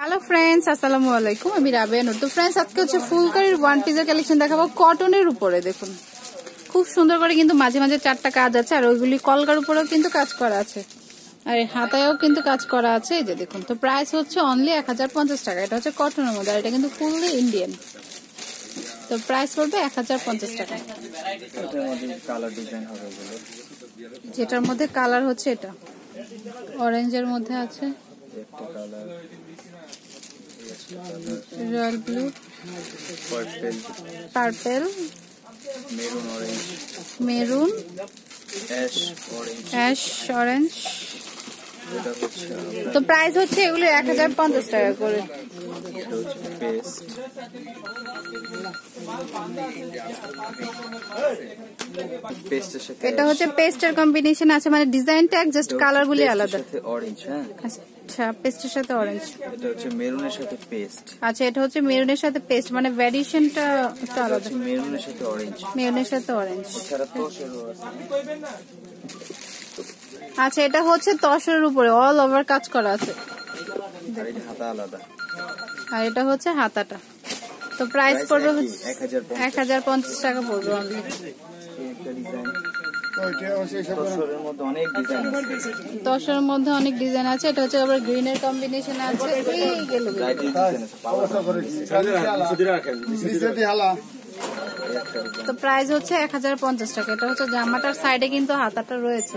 Hello friends আসসালামু আলাইকুম আমি নুর। তো ফ্রেন্ডস আজকে হচ্ছে ফুলকারির ওয়ান পিসের কালেকশন দেখাবো কটনের উপরে, দেখুন। খুব সুন্দর করে কিন্তু মাঝে মাঝে চারটা কাজ আছে, আর ওইগুলি কলকার উপরেও কিন্তু কাজ করা আছে। আর হাতায়ও কিন্তু কাজ করা আছে, এই যে দেখুন। তো প্রাইস হচ্ছে অনলি এক হাজার পঞ্চাশ টাকা। এটা হচ্ছে কটনের মধ্যে, আর এটা কিন্তু ফুললি ইন্ডিয়ান তো প্রাইস পড়বে এক হাজার পঞ্চাশ টাকা। যেটার মধ্যে কালার হচ্ছে এটা। অরেঞ্জের মধ্যে আছে। Royal blue purple maroon orange maroon ash orange তো প্রাইস হচ্ছে এগুলো এক হাজার পঞ্চাশ টাকা করে। এটা হচ্ছে পেস্ট পেস্টের কম্বিনেশন আছে মানে ডিজাইনটা জাস্ট কালার গুলি আলাদা। অরেঞ্জ হ্যাঁ? আচ্ছা পেস্টের সাথে অরেঞ্জ এটা হচ্ছে মেরুনের সাথে পেস্ট আচ্ছা এটা হচ্ছে মেরুনের সাথে পেস্ট মানে ভ্যারিয়েশনটা একটু আলাদা। মেরুনের সাথে অরেঞ্জ মেরুনের সাথে অরেঞ্জ এছাড়া তোষেরও আছে। আচ্ছা এটা হচ্ছে তসরের উপরে অল ওভার কাজ করা আছে আর এটা হাতা আলাদা আর এটা হচ্ছে হাতাটা তো প্রাইস পড়বে একই, হচ্ছে 1050 এক হাজার পঞ্চাশ টাকা পড়বে অনলি এই একটা ডিজাইন তোষের মধ্যে অনেক ডিজাইন আছে দশের মধ্যে অনেক ডিজাইন আছে এটা হচ্ছে আবার গ্রিনের কম্বিনেশন আছে এই গেল তো প্রাইস হচ্ছে এক হাজার পঞ্চাশ টাকা। এটা হচ্ছে জামাটার সাইডে কিন্তু হাতাটা রয়েছে।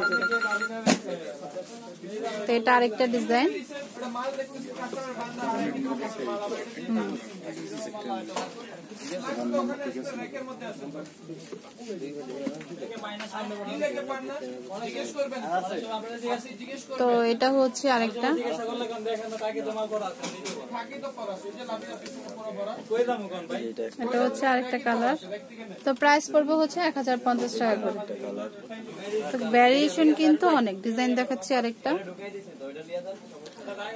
তো এটা আরেকটা ডিজাইন। তো এটা হচ্ছে আরেকটা। এটা হচ্ছে আরেকটা কালার। তো প্রাইস পড়বে হচ্ছে এক হাজার পঞ্চাশ টাকা করে। তো ভ্যারিয়েশন কিন্তু অনেক। ডিজাইন দেখাচ্ছি আরেকটা।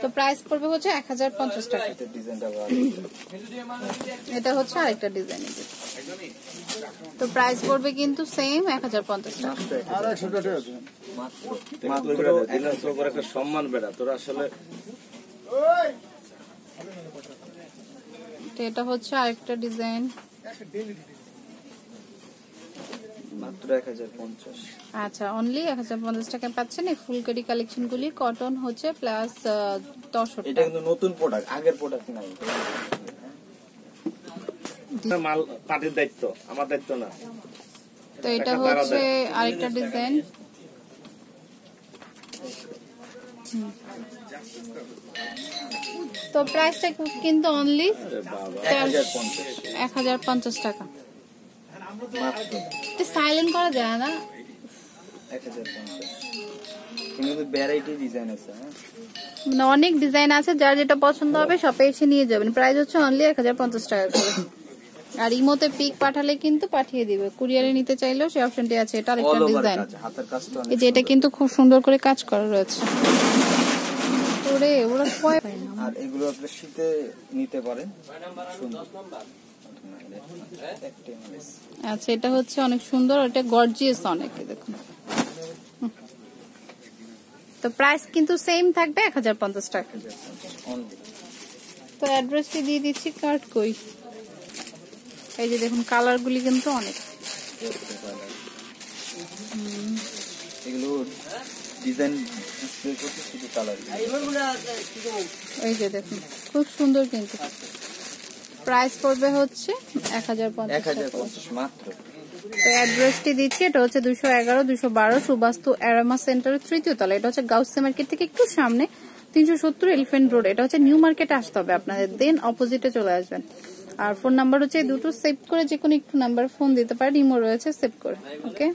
তো প্রাইস পড়বে হচ্ছে এক হাজার পঞ্চাশ টাকা। এটা ডিজাইনটা ভালো এটা হচ্ছে আরেকটা ডিজাইন তো প্রাইস পড়বে কিন্তু সেম এক হাজার পঞ্চাশ টাকা। সম্মান বেড়া। তোরা আসলে তো এটা হচ্ছে আরেকটা ডিজাইন। মাত্র এক হাজার পঞ্চাশ। আচ্ছা অনলি এক হাজার পঞ্চাশ টাকায় পাচ্ছেন। এই ফুলকারি কালেকশন কটন হচ্ছে প্লাস দশটা এটা কিন্তু নতুন প্রোডাক্ট আগের প্রোডাক্ট নাই। মাল পার্টির দায়িত্ব আমার দায়িত্ব না। তো এটা হচ্ছে আরেকটা ডিজাইন। তো প্রাইসটা কিন্তু অনলি এক হাজার পঞ্চাশ টাকা। সাইলেন্ট করা যায় না। হ্যাঁ? মানে অনেক ডিজাইন আছে যার যেটা পছন্দ হবে শপে এসে নিয়ে যাবেন। প্রাইস হচ্ছে অনলি এক হাজার পঞ্চাশ টাকা করে। আর ইমোতে পিক পাঠালে কিন্তু পাঠিয়ে দিবে। কুরিয়ারে নিতে চাইলেও সেই অপশনটি আছে এটা আরেকটা ডিজাইন এই যে এটা কিন্তু খুব সুন্দর করে কাজ করা রয়েছে। ওরে ওরা না আর এগুলো আপনি শীতে নিতে পারেন। আচ্ছা এটা হচ্ছে অনেক সুন্দর এটা গর্জিয়াস অনেক দেখুন। তো প্রাইস কিন্তু সেম থাকবে এক হাজার পঞ্চাশ টাকা। তো অ্যাড্রেসটি দিয়ে দিচ্ছি কার্ড কই? এই যে দেখুন কালার গুলি কিন্তু অনেক। এগুলো ডিজাইন ডিসপ্লে করতে শুধু কালার এই যে দেখুন খুব সুন্দর কিন্তু। প্রাইস পড়বে হচ্ছে এক হাজার পঞ্চাশ হাজার পঞ্চাশ মাত্র। তো অ্যাড্রেসটি দিচ্ছি এটা হচ্ছে দুশো এগারো দুশো বারো সুবাস্তু অ্যারামা সেন্টারের তৃতীয় তলা। এটা হচ্ছে গাউসে মার্কেট থেকে একটু সামনে তিনশো সত্তর এলিফেন্ট রোড। এটা হচ্ছে নিউ মার্কেটে আসতে হবে আপনাদের। দেন অপোজিটে চলে আসবেন। আর ফোন নাম্বার হচ্ছে দুটো, সেভ করে যে কোনো একটু নাম্বার ফোন দিতে পারেন ইমো রয়েছে, সেভ করে, ওকে?